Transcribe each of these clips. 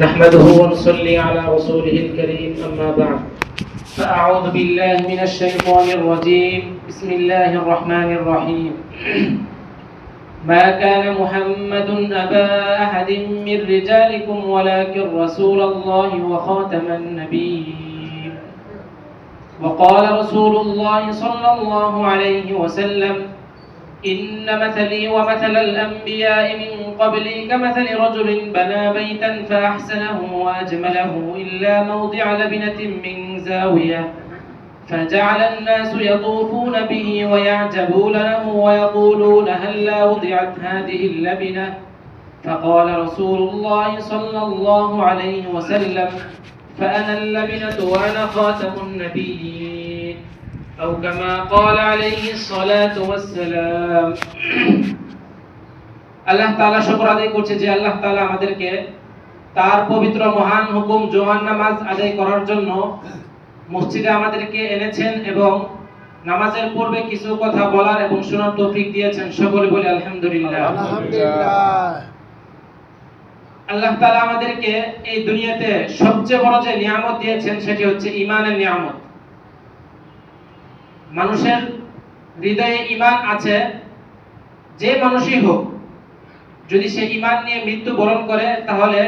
نحمده ونصلي على رسوله الكريم أما بعد. فأعوذ بالله من الشيطان الرجيم. بسم الله الرحمن الرحيم. ما كان محمد أبا أحد من رجالكم ولكن رسول الله وخاتم النبيين. وقال رسول الله صلى الله عليه وسلم إن مثلي ومثل الأنبياء من قبلي كمثل رجل بنى بيتا فأحسنه وأجمله إلا موضع لبنة من زاوية فجعل الناس يطوفون به ويعجبون له ويقولون هلا وضعت هذه اللبنة فقال رسول الله صلى الله عليه وسلم فأنا اللبنة وأنا خاتم النبيين أو كما قال عليه الصلاة والسلام আল্লাহ তাআলা শুকর আদায় করছে যে আল্লাহ তাআলা আমাদেরকে তার পবিত্র মহান হুকুম জোহান নামাজ আদায় করার জন্য মসজিদে আমাদেরকে এনেছেন এবং নামাজের পূর্বে কিছু কথা বলার এবং শোনার তৌফিক দিয়েছেন সকলে বলে আলহামদুলিল্লাহ আলহামদুলিল্লাহ আল্লাহ তাআলা আমাদেরকে এই দুনিয়াতে সবচেয়ে বড় যে নিয়ামত দিয়েছেন সেটি হচ্ছে ইমানের নিয়ামত মানুষের হৃদয়ে ইমান আছে, যে মানুষই হোক, যদি সে ইমান নিয়ে মৃত্যু বরণ করে, তাহলে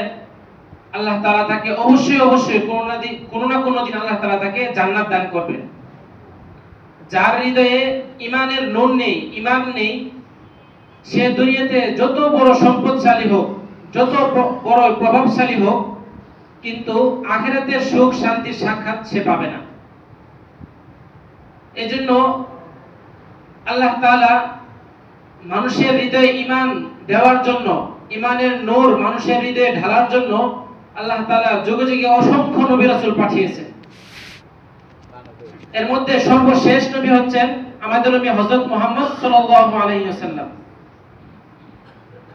আল্লাহ তালা তাকে অবশ্যই অবশ্যই কোনো না কোনো না কোনো দিন আল্লাহ তালা তাকে জান্নাত দান করবেন। যার হৃদয়ে ইমানের নুন নেই ইমান নেই, সে দুনিয়াতে যত বড় সম্পদশালী হোক, যত বড় প্রভাবশালী হোক, কিন্তু আখেরাতের সুখ শান্তির সাক্ষাৎ সে পাবে না। এজন্য আল্লাহ তাআলা মানুষের হৃদয়ে ইমান দেওয়ার জন্য ইমানের নূর মানুষের হৃদয়ে ঢালার জন্য আল্লাহ তাআলা যুগে যুগে অসংখ্য নবী রাসূল পাঠিয়েছেন। এর মধ্যে সর্বশেষ নবী হচ্ছেন আমাদের নবী হযরত মুহাম্মদ সাল্লাল্লাহু আলাইহি ওয়াসাল্লাম।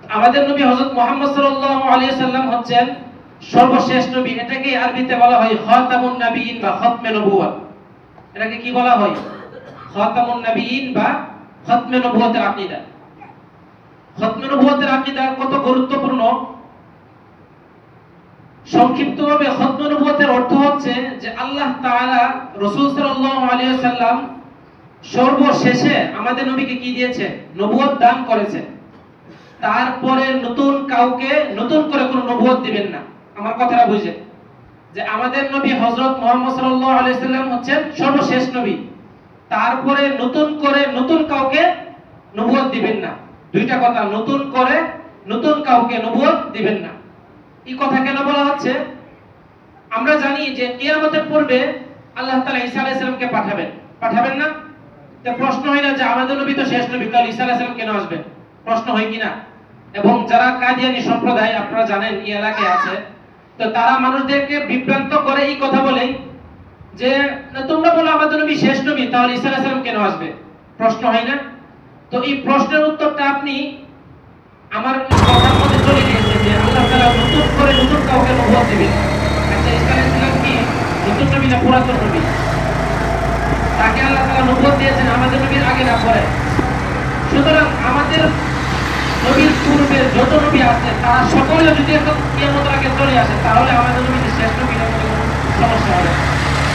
আমাদের নবী হযরত মুহাম্মদ সাল্লাল্লাহু আলাইহি ওয়াসাল্লাম হচ্ছেন সর্বশেষ নবী। এটাকে আরবিতে বলা হয় খাতামুন নবিয়িন বা খতমে নবুয়ত এটাকে কি বলা হয়? খাতামুন নবিয়িন বা খতমে নবুয়তের আকীদা। খতমে নবুয়তের আকীদা কত গুরুত্বপূর্ণ? সংক্ষিপ্তভাবে খতমে নবুয়তের অর্থ হচ্ছে যে আল্লাহ তাআলা রাসূল সাল্লাল্লাহু আলাইহি ওয়াসাল্লাম সর্বশেষে আমাদের নবীকে কি দিয়েছে? নবুয়ত দান করেছে তারপরে নতুন কাউকে নতুন করে কোনো নবুয়ত দিবেন না। আমার কথাটা বুঝে যে আমাদের নবী হযরত মুহাম্মদ সাল্লাল্লাহু আলাইহি সাল্লাম হচ্ছেন সর্বশেষ নবী। তারপরে নতুন করে নতুন কাউকে নবুয়ত দিবেন না। দুইটা কথা, নতুন করে নতুন কাউকে নবুয়ত দিবেন না। এই কথা কেন বলা হচ্ছে? আমরা জানি যে কিয়ামতের পূর্বে আল্লাহ তাআলা ঈসা আলাইহিস সালামকে পাঠাবেন। পাঠাবেন না? তো প্রশ্ন হয় না যে আমাদের নবী তো শেষ নবী, তাহলে ঈসা আলাইহিস সালাম কেন আসবেন? প্রশ্ন হয় কিনা এবং যারা কাদিয়ানি সম্প্রদায়, আপনারা জানেন এই এলাকায় আছে তো তারা মানুষদেরকে বিভ্রান্ত করে এই কথা বলেই যে তোমরা বলো আমাদের নবী শেষ নবী, তাহলে ঈসা আলাইহিস কেন আসবে? প্রশ্ন হয় না। তো এই প্রশ্নের উত্তরটা আপনি আমার কথার মধ্যে চলে গিয়েছে যে, আল্লাহ তাআলা নতুন করে নতুন কাউকে নবুয়ত দিবেন। আচ্ছা ঈসা আলাইহিস কি? নতুন নবী না পুরাতন নবী? তাকে আল্লাহ তাআলা নবুয়ত দিয়েছেন, আমাদের নবীর আগে না পরে? সুতরাং আমাদের নবীর পূর্বের যত নবী আছে, তারা সকলে যদি এখন কিয়ামতের আগে চলে আসে, তাহলে আমাদের নবী যে শেষ নবী নবী কোনো সমস্যা হবে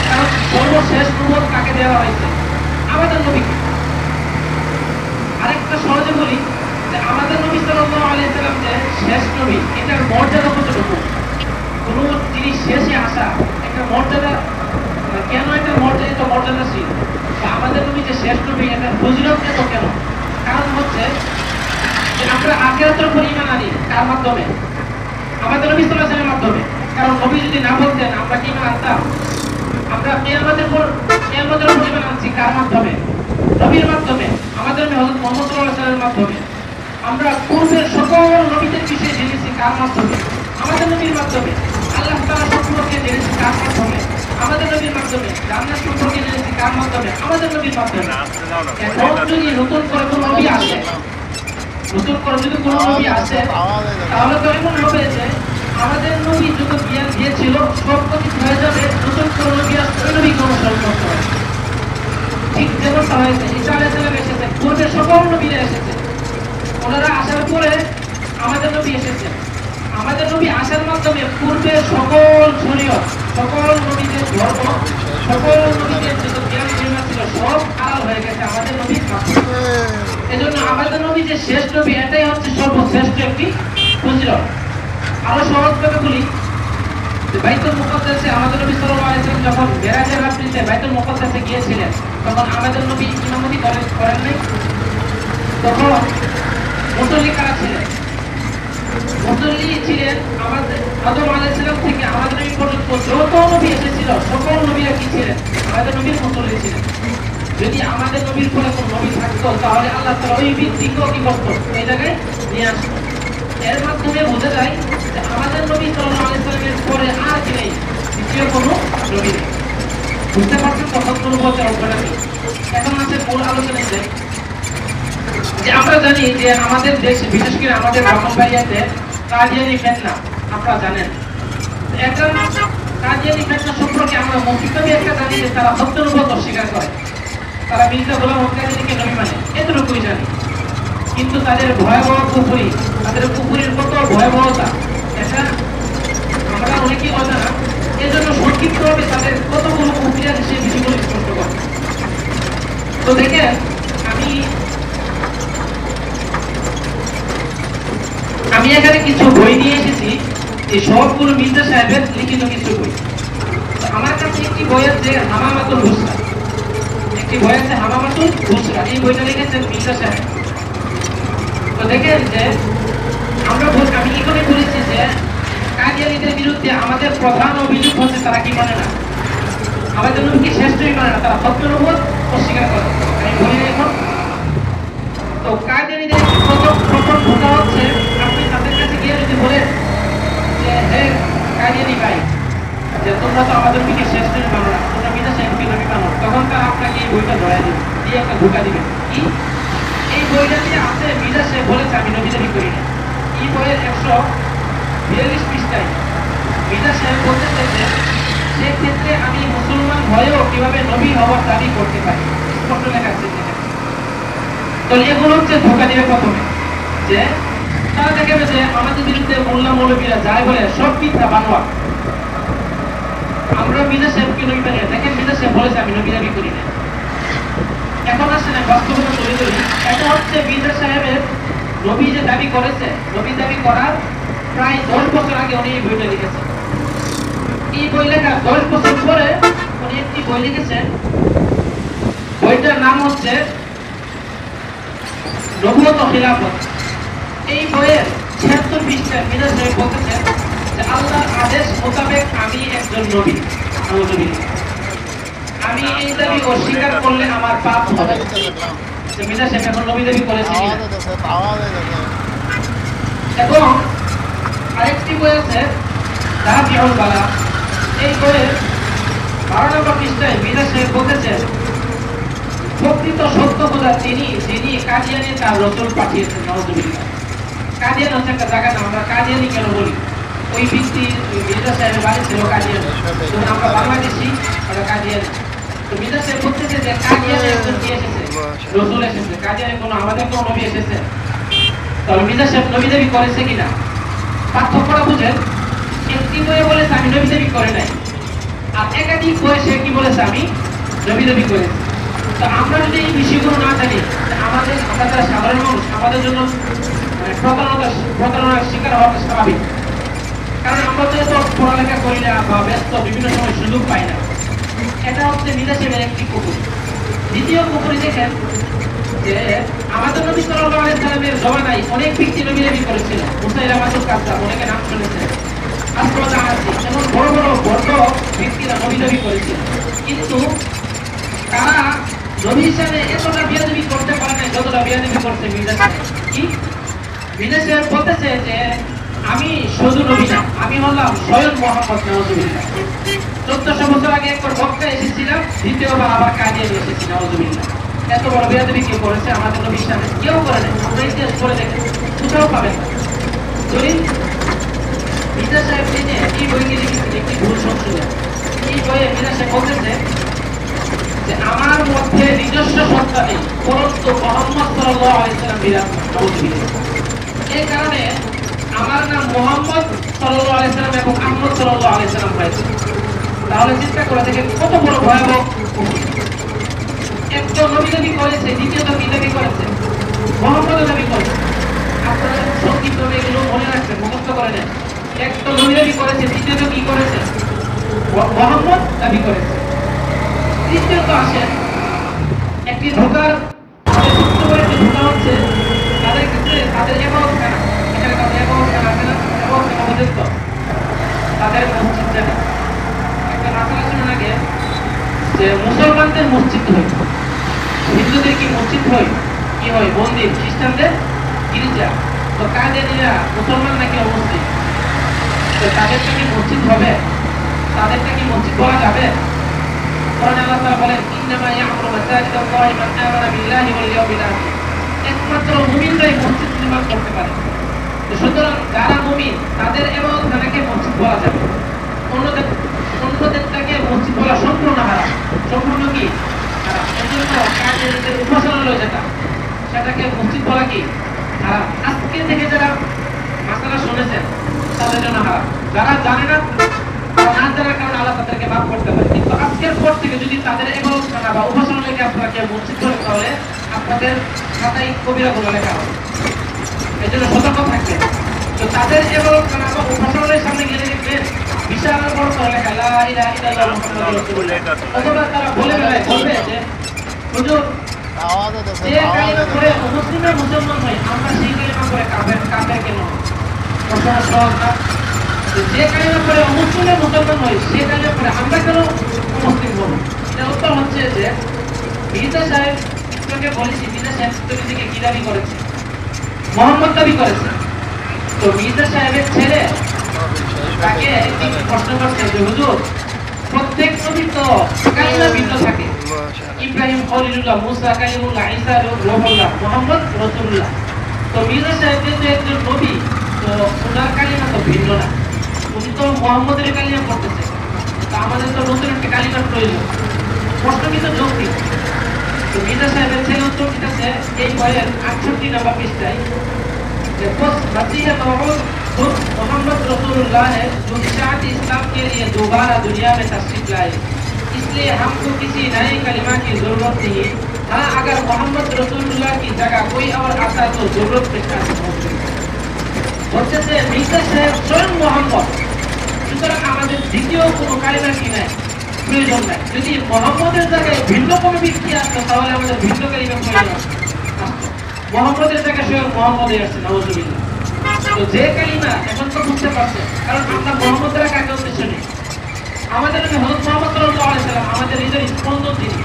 কারণ সর্বশেষ নবুয়ত কাকে দেওয়া হয়েছে? আমাদের নবীকে। আরেকটা সহজে বলি যে আমাদের নবী সাল্লাল্লাহু আলাইহি সাল্লাম যে শেষ নবী, এটার মর্যাদা কতটুকু? কোন জিনিস শেষে আসা, একটা মর্যাদা, কেন এটা মর্যাদিত মর্যাদাশীল আমাদের নবী যে শেষ নবী এটা ফজিলত এত কেন? কারণ হচ্ছে আমরা আখিরাতের উপর আনি কার মাধ্যমে? আমাদের নবী সাল্লাল্লাহু মাধ্যমে। কারণ নবী যদি না বলতেন, আমরা কি আনতাম? আমরা কিয়ামতের পর কিয়ামতের উপর আনছি কার মাধ্যমে? নবীর মাধ্যমে। আমাদের নবী হযরত মুহাম্মদ সাল্লাল্লাহু মাধ্যমে। আমরা পূর্বের সকল নবীদের বিষয়ে জেনেছি কার মাধ্যমে? আমাদের নবীর মাধ্যমে। আল্লাহ তাআলা সম্পর্কে জেনেছি কার মাধ্যমে? আমাদের নবীর মাধ্যমে। জান্নাত সম্পর্কে জেনেছি কার মাধ্যমে? আমাদের নবীর মাধ্যমে। যদি নতুন করে কোনো নবী আসে নতুন করে যদি কোনো নবী আসে তাহলে তো এমন হবে যে আমাদের নবী যত জ্ঞান দিয়েছিল সব কিছু হয়ে যাবে নতুন কোনো নবী আসবে ওই করতে হবে ঠিক যেমনটা হয়েছে এসেছে পূর্বে সকল নবীরা এসেছে। ওনারা আসার পরে আমাদের নবী এসেছেন আমাদের নবী আসার মাধ্যমে পূর্বে সকল শরীয়ত সকল নবীদের ধর্ম সকল নবীদের যত জ্ঞান ছিল সব আড়াল হয়ে গেছে। আমাদের নবীর এজন্য আমাদের নবী যে শেষ নবী এটাই হচ্ছে সর্বশ্রেষ্ঠ একটি ফজিলত আরও সহজভাবে বলি বাইতুল মুকদ্দাসে আমাদের নবী সাল্লাল্লাহু আলাইহি ওয়াসাল্লাম যখন মেরাজের রাত্রিতে বাইতুল মুকদ্দাসে গিয়েছিলেন, তখন আমাদের নবী ইমামতি করেন করেন নাই। তখন মুসল্লি কারা ছিলেন? মুসল্লি ছিলেন আমাদের আদম আলাইহিস সালাম থেকে আমাদের নবী পর্যন্ত যত নবী এসেছিল, সকল নবীরা কি ছিলেন? আমাদের নবীর মুসল্লি ছিলেন। যদি আমাদের নবীর পরে কোন নবী থাকতো, তাহলে আল্লাহ তাআলা ওই ব্যক্তিকেও কি করতো এই জায়গায় নিয়ে আসতো। এর মাধ্যমে বোঝা যায় যে আমাদের নবী সাল্লামের পরে আর কি নেই, দ্বিতীয় কোনো নবী নেই। বুঝতে পারছেন তো সত্য নবুয়তের অঙ্কটা কি এখন আছে মূল আলোচনায় যাই যে আমরা জানি যে আমাদের দেশ, বিশেষ করে আমাদের ব্রাহ্মণবাড়িয়াতে কাদিয়ানি ফেতনা, আপনারা জানেন। একটা কাদিয়ানি ফেতনা সম্পর্কে আমরা মৌখিকভাবে একটা জানি যে তারা সত্য নবুয়ত অস্বীকার করে। তারা মির্জা গোলাম হকাদিকে নবী মানে এতটুকুই জানি। কিন্তু তাদের ভয়াবহ পুকুরি তাদের পুকুরির কত ভয়াবহতা, এটা আমরা অনেকেই অজানা। এজন্য সংক্ষিপ্তভাবে তাদের কতগুলো পুকুরি আছে সেই বিষয়গুলো স্পষ্ট করে। তো দেখেন, আমি আমি এখানে কিছু বই নিয়ে এসেছি, এই সবগুলো মির্জা সাহেবের লিখিত কিছু বই। আমার কাছে একটি বই আছে হামামাতুল হুসরা একটি বই আছে হামামাতুল হুসরা এই বইটা লিখেছেন মির্জা সাহেব? তো দেখেন যে, আমরা বল- আমি এখানে বলেছি যে, কাদিয়ানিদের বিরুদ্ধে আমাদের প্রধান অভিযোগ হচ্ছে তারা কি মানে না? আমাদের নবীকে শ্রেষ্ঠই মানে না? তারা সত্য নবুয়ত অস্বীকার করে। আমি বলি এখন তো কাদিয়ানিদের প্রথম প্রথম ভূতা হচ্ছে? আপনি তাদের কাছে গিয়ে যদি বলেন যে, হে কাদিয়ানি ভাই তোমরা তো আমাদের নবীকে শ্রেষ্ঠই মানো না। তোমরা বিনা সাহেবকে নবী মানো তখন তারা আপনাকে এই বইটা ধরাই দিবে। দিয়ে একটা ধোকা দিবে। কি? এই বইটা যে আছে মিলা সে বলেছে আমি নবী দাবি করি না। এই বইয়ের একশো বিয়াল্লিশ পৃষ্ঠায়? মিলা সাহেব বলতে চাইছে সেক্ষেত্রে আমি মুসলমান হয়েও কীভাবে নবী হওয়ার দাবি করতে পারি? স্পষ্ট লেখা আছে তো এগুলো হচ্ছে ধোকা দিবে প্রথমে। যে, তারা দেখাবে যে আমাদের বিরুদ্ধে মোল্লা মৌলবীরা যায় বলে সব মিথ্যা বানোয়া আমরা মিনা সাহেবকে নবী বানিয়ে দেখেন মিনা সাহেব বলেছে, আমি নবী দাবি করি না। এখন আসেন বাস্তবতা তুলে ধরি। এটা হচ্ছে মির্জা সাহেবের নবী যে দাবি করেছে, নবী দাবি করার প্রায় দশ বছর আগে উনি এই বইটা লিখেছেন। এই বই লেখা? দশ বছর পরে উনি একটি বই লিখেছেন। বইটার নাম হচ্ছে নবুয়ত খিলাফত। এই বইয়ের ছিয়াত্তর পৃষ্ঠায় মির্জা সাহেব বলতেছেন যে আল্লাহর আদেশ মোতাবেক আমি একজন নবী আমি এই দাবি অস্বীকার করলে আমার পাপ হবে। মির্জা সাহেব এখন নবী দাবি করেছে এবং আরেকটি বই আছে দাহাবিউল বালা। এই বইয়ের বারো নম্বর পৃষ্ঠায় মির্জা সাহেব বলতেছেন, প্রকৃত সত্য খোদা তিনি, যিনি কাদিয়ানে তার রসুল পাঠিয়েছেন নওয়াজুবিল্লাহ কাদিয়ান হচ্ছে একটা জায়গা না আমরা কাদিয়ানি কেন বলি? ওই ব্যক্তি মির্জা সাহেবের বাড়ি ছিল কাদিয়ান যেমন আমরা বাংলাদেশি ওরা কাদিয়ান তো মির্জা সাহেব বলতেছে কি এসেছে বলেছে আমি নবী দাবি করে নাই আর একাধিক বই সে কি বলেছে আমি নবী দাবি করেছি তো আমরা যদি এই বিষয়গুলো না জানি আমাদের সাধারণ মানুষ আমাদের জন্য মানে প্রতারণার প্রতারণার শিকার হওয়াটা স্বাভাবিক কারণ আমরা তো এত পড়ালেখা করি না বা ব্যস্ত, বিভিন্ন সময় সুযোগ পাই না। এটা হচ্ছে মিদাসের একটি কুকুর। দ্বিতীয় কুকুরি দেখেন আমাদের নবী আলাইহি জমানায় অনেক ব্যক্তি নবী করেছিল। মুসাইলা মাসুদ কাজ্জাব অনেকে নাম শুনেছেন আসমতা আছি। এমন বড় বড় বড় ব্যক্তিরা নবী নবী করেছিল। কিন্তু তারা নবী হিসাবে এতটা বিয়াদবি করতে পারে না যতটা বিয়াদবি করছে মির্জা কি? সাহেব বলতেছে যে আমি শুধু নবী না, আমি হলাম স্বয়ং মোহাম্মদ নওয়াজুবিল্লাহ চোদ্দশো বছর আগে একবার মক্কা এসেছিলাম, দ্বিতীয়বার আবার কাজে এসেছি নওয়াজুবিল্লাহ এত বড় বিয়াদবি কেউ করেছে আমাদের নবীর সাথে? কেউ করে নাই, আমরা ইতিহাস করে দেখেন কোথাও পাবেন না। যদি মির্জা সাহেব নিজে এই বইকে লিখেছেন একটি ভুল সংশোধন এই বইয়ে মির্জা সাহেব বলতেছে যে, আমার মধ্যে নিজস্ব সত্তা নেই পরন্তু মোহাম্মদ সাল্লাম বিরাজমান নাউযুবিল্লাহ। এই কারণে আমার নাম মোহাম্মদ সাল্লাল্লাহু আলাইহি সাল্লাম এবং আহমদ সাল্লাল্লাহু আলাইহি সাল্লাম হয়েছে তাহলে চিন্তা করে দেখেন কত বড় ভয়াবহ একজন নবী নবী করেছে, দ্বিতীয় নবী নবী করেছে মোহাম্মদ নবী করেছে। আপনারা সংক্ষিপ্তভাবে এগুলো মনে রাখবেন, মুখস্থ করে নেন। একটা নবী নবী করেছে দ্বিতীয়ত কি করেছে মোহাম্মদ নবী করেছে। তৃতীয়ত আসেন একটি ধোকার সূক্ষ্ম করে একটি ধোকা হচ্ছে, তাদের ক্ষেত্রে তাদের এখানে তাদের মসজিদ যেটা একটা মাসালা শুনুন আগে যে মুসলমানদের মসজিদ হয় হিন্দুদের কি মসজিদ হয় কি হয় মন্দির খ্রিস্টানদের গির্জা তো কাদেরিয়া মুসলমান নাকি অমসজিদ তো তাদেরটা কি মসজিদ হবে তাদেরটা কি মসজিদ বলা যাবে কোরআনে আল্লাহ তাআলা বলেন ইন্নামা ইয়ামুরু মাসাজিদ আমানা বিল্লাহি ওয়াল ইয়াউমিল আখির একমাত্র মুমিনরাই মসজিদ নির্মাণ করতে পারে। সুতরাং যারা মুমিন, তাদের এবাদতখানাকে মসজিদ বলা যাবে। অন্যদের অন্যদেরটাকে মসজিদ বলা সম্পূর্ণ হারাম। সম্পূর্ণ কি? এজন্য কাজের যেটা সেটাকে মসজিদ বলা কি? হারাম। আজকে থেকে যারা মাসালা শুনেছেন, তাদের জন্য হারাম। যারা জানে না না জানার কারণে আল্লাহ তাদেরকে মাফ করতে পারে। কিন্তু আজকের পর থেকে যদি তাদের এবাদতখানা বা উপাসনালয়কে আপনাকে মসজিদ করেন তাহলে আপনাদের খাতায় কবিরা গুলো লেখা হবে। এই জন্য সতর্ক তো তাদের এবাদতখানা বা উপাসনালয়ের সামনে গেলে দেখবেন বিশাল বড় অথবা তারা বলে বেলায় বলবে যে, হুজুর, যে কালিমা করে মুসলিমের মুসলমান হয়, আমরা সেই সে আমরা কেন মুসলিম হব? উত্তর হচ্ছে যে মির্জা সাহেব বলেছি মির্জা সাহেব কি দাবি করেছে? মোহাম্মদ দাবি করেছে। তো মির্জা সাহেবের ছেলে, তাকে প্রশ্ন করছে যে, হুজুর, প্রত্যেক নবী তো কালিমা ভিন্ন থাকে। ইব্রাহিম, খলিলুল্লাহ, মুসা, কালিমুল্লাহ, ঈসা রুহুল্লাহ, মুহাম্মদ, রাসূলুল্লাহ। তো মির্জা সাহেব যেহেতু একজন নবী, তো ওনার কালিমা তো ভিন্ন না। উনি তো মুহাম্মদের কালিমা পড়তেছে। তো আমাদের তো নতুন একটা কালিমার প্রয়োজন। প্রশ্ন কিন্তু যৌক্তিক। তো মির্জা সাহেবের ছেলে উত্তর দিতেছে এই বইয়ের আটষট্টি নাম্বার পৃষ্ঠায় कि खुद मसीह मौजूद खुद मोहम्मद रसूलुल्लाह है जो इशात इस्लाम के लिए दोबारा दुनिया में तशरीफ लाए इसलिए हमको किसी नए कलिमा की जरूरत नहीं हाँ अगर मोहम्मद रसूलुल्लाह की जगह कोई और आता तो जरूरत पेशा হচ্ছে যে মির্জা সাহেব স্বয়ং মোহাম্মদ সুতরাং আমাদের দ্বিতীয় কোনো কালিমা কি নাই প্রয়োজন নাই যদি মোহাম্মদের জায়গায় ভিন্ন কোনো ব্যক্তি আসতো তাহলে আমাদের ভিন্ন কালিমা প্রয়োজন মোহাম্মদের জায়গায় স্বয়ং মোহাম্মদই আসছে নওয়াজুবিল্লাহ তো যে কালিমা এখন তো বুঝতে পারছে কারণ আমরা মোহাম্মদরা কাকে উদ্দেশ্য নেই আমাদের নবী হযরত মুহাম্মদ সাল্লাল্লাহু আলাইহি সাল্লাম আমাদের হৃদয়ের স্পন্দন তিনি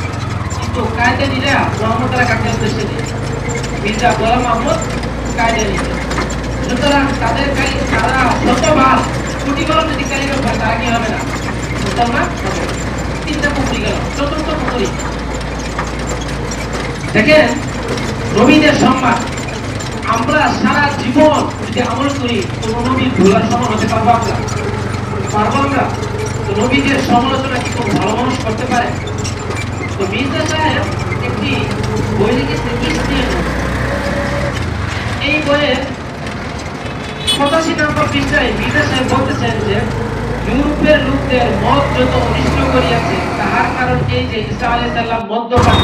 কিন্তু কায়দানিরা মোহাম্মদরা কাকে উদ্দেশ্য নেই মির্জা গোলাম আহমদ কায়দানিরা সুতরাং তাদের কালি তারা শতবার কোটি কলম যদি কালিমা তারা কি হবে না মুসলমান হবে। তিনটা পুকুরি গেল, চতুর্থ পুকুরি দেখেন নবীদের সম্মান আমরা সারা জীবন যদি আমল করি, কোন নবীর ভুলার সমান হতে পারব আমরা? পারব আমরা? তো নবীদের সমালোচনা কি কোনো ভালো মানুষ করতে পারে? তো মির্জা সাহেব একটি বই লিখেছে ইসলাম এই বইয়ে পঁচাশি নম্বর পৃষ্ঠায় মির্জা সাহেব বলতেছেন যে ইউরোপের লোকদের মদ যত অনিষ্ট করিয়াছে তাহার কারণ এই যে ঈসা আলাইহিস মদ্যপান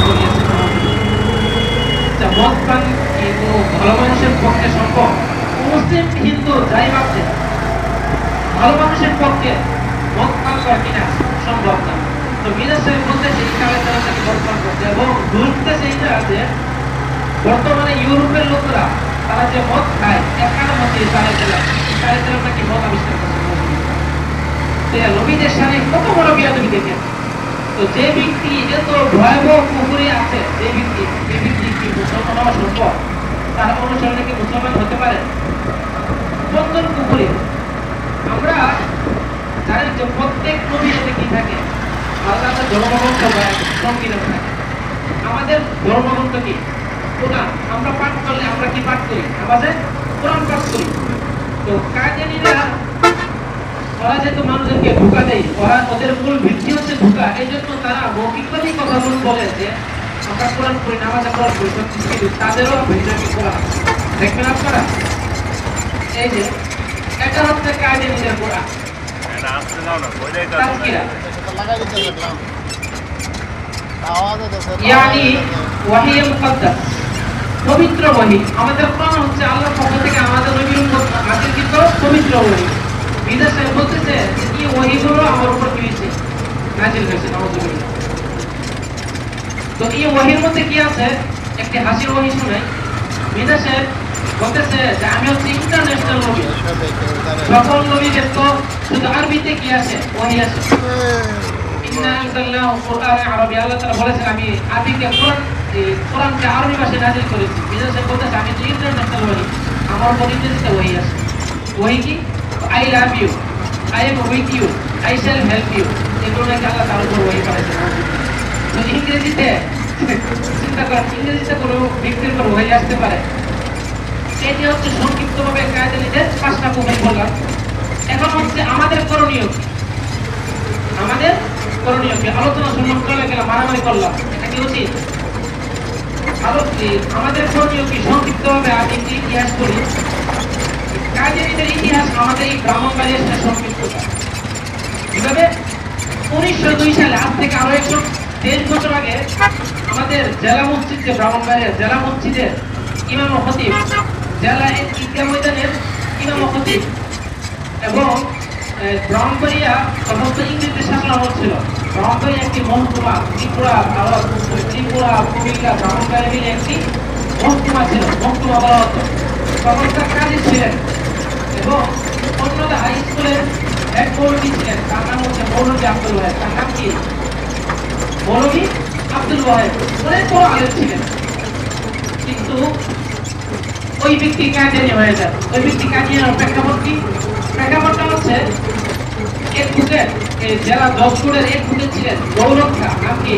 আচ্ছা, মদ কি ভালো মানুষের পক্ষে সম্ভব? মুসলিম হিন্দু যাই ভাবছে ভালো মানুষের পক্ষে মদ পান করা কিনা সম্ভব না। তো মিরাজ সাহেব বলতে সেই কালে তারা তাকে মদ পান করছে এবং আছে বর্তমানে ইউরোপের লোকরা তারা যে মদ খায় সাড়ে তেলাম সাড়ে তেলাম নাকি মদ আবিষ্কার করছে। তো নবীদের সামনে কত বড় বিয়াদবি দেখেন তো যে ব্যক্তি এত ভয়াবহ পুকুরে আছে, যে ব্যক্তি যে ব্যক্তি কি মুসলমান হওয়া সম্ভব? তার অনুসরণে কি মুসলমান হতে পারে? বন্ধন পুকুরে আমরা জানেন যে প্রত্যেক সাথে কি থাকে? আলাদা ধর্মগ্রন্থ সংবিধান থাকে। আমাদের ধর্মগ্রন্থ কি? কোরআন। আমরা পাঠ করলে আমরা কি পাঠ করি? আমাদের কোরআন পাঠ করি। তো কাজেনিরা ওরা যেহেতু মানুষদেরকে ধোকা দেয় ওরা ওদের মূল ভিত্তি হচ্ছে ধোকা। এই জন্য তারা মৌখিকভাবেই কথা বলে যে আমরা কোরআন করি নামাজে কোরআন করি সব কিছু কিন্তু তাদেরও কোরআন দেখবেন আপনারা? এই যে এটা হচ্ছে মুকদ্দাস। পবিত্র ওয়াহি। আমাদের কোরআন হচ্ছে আল্লাহর পক্ষ থেকে আমাদের নবীর নাযিলকৃত পবিত্র ওয়াহি। বিদেশে বলতেছে কি ওয়াহিগুলো আমার উপর কি হয়েছে? নাযিল হয়েছে, নাউজুবিল্লাহ। তো এই ওয়াহির মধ্যে কি আছে? একটি হাসির ওয়াহি শুনাই বিদেশে বলতেছে যে আমি হচ্ছে ইন্টারন্যাশনাল নবী। সকল নবী ব্যস্ত শুধু আরবিতে কি আছে? ওয়াহি আছে। আমি আরবিকে কোরআনকে আরবি ভাষায় নাযিল করেছি। বিদেশে বলতেছে, আমি তো ইন্টারন্যাশনাল ওয়াহি আমার উপর ইংরেজিতে ওয়াহি আছে। ওয়াহি কি? I love you I am with you I shall help you এগুলো নাকি আল্লাহ তাআলা উপর ওয়াহি করেছেন। তো ইংরেজিতে, চিন্তা করেন, ইংরেজিতে কোনো ব্যক্তির উপর ওয়াহি আসতে পারে। এটি হচ্ছে সংক্ষিপ্তভাবে কায়দানিদের পাঁচটা প্রমাণ বললাম। এখন হচ্ছে আমাদের করণীয় কি? আমাদের করণীয় কি? আলোচনা শুনলাম চলে গেলাম, মারামারি করলাম। এটা কি উচিত? কি? আমাদের করণীয় কি? সংক্ষিপ্তভাবে আজ একটি ইতিহাস করি কাজের ইতিহাস আমাদের এই ব্রাহ্মণবাড়ির সাথে সংক্ষিপ্ত কীভাবে উনিশশো দুই সালে আজ থেকে আরও একশো তেইশ বছর আগে আমাদের জেলা মসজিদ যে ব্রাহ্মণবাড়িয়া জেলা মসজিদের ইমাম ও খতিব, জেলা ঈদগাহ ময়দানের ইমাম ও খতিব এবং ব্রাহ্মণবাড়িয়া সমস্ত ইংরেজি শাসন আমল ছিল। একটি মহকুমা, ত্রিপুরা, ভারত ত্রিপুরা, কুমিল্লা, ব্রাহ্মণবাড়িয়া মিলে একটি মহকুমা ছিল। মহকুমা বলা হতো। সমস্ত কাজী ছিলেন এবং অন্যদা হাই স্কুলের এক মৌলবী ছিলেন। তার নাম হচ্ছে মৌলবী আব্দুল ওয়াহেদ। তার নাম কি? মৌলবী আব্দুল ওয়াহেদ। অনেক বড় আলেম ছিলেন। কিন্তু ওই ব্যক্তি কাজেনি হয়ে যায়। ওই ব্যক্তি কাজেনি প্রেক্ষাপট কি? প্রেক্ষাপটটা হচ্ছে এক বুকে জেলা দশপুরের এক বুকে ছিলেন খা নাম কি?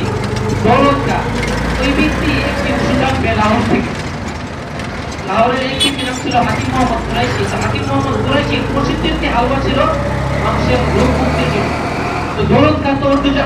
খা ওই ব্যক্তি একটি সুযোগ পেয়ে থেকে। লাহোরের এই ছিল হাকিম মোহাম্মদ কুরাইশি। হাকিম মোহাম্মদ কুরাইশি প্রসিদ্ধ একটি হালুয়া ছিল মানুষের রোগ মুক্তির জন্য। তো দৌলত খা অর্জন না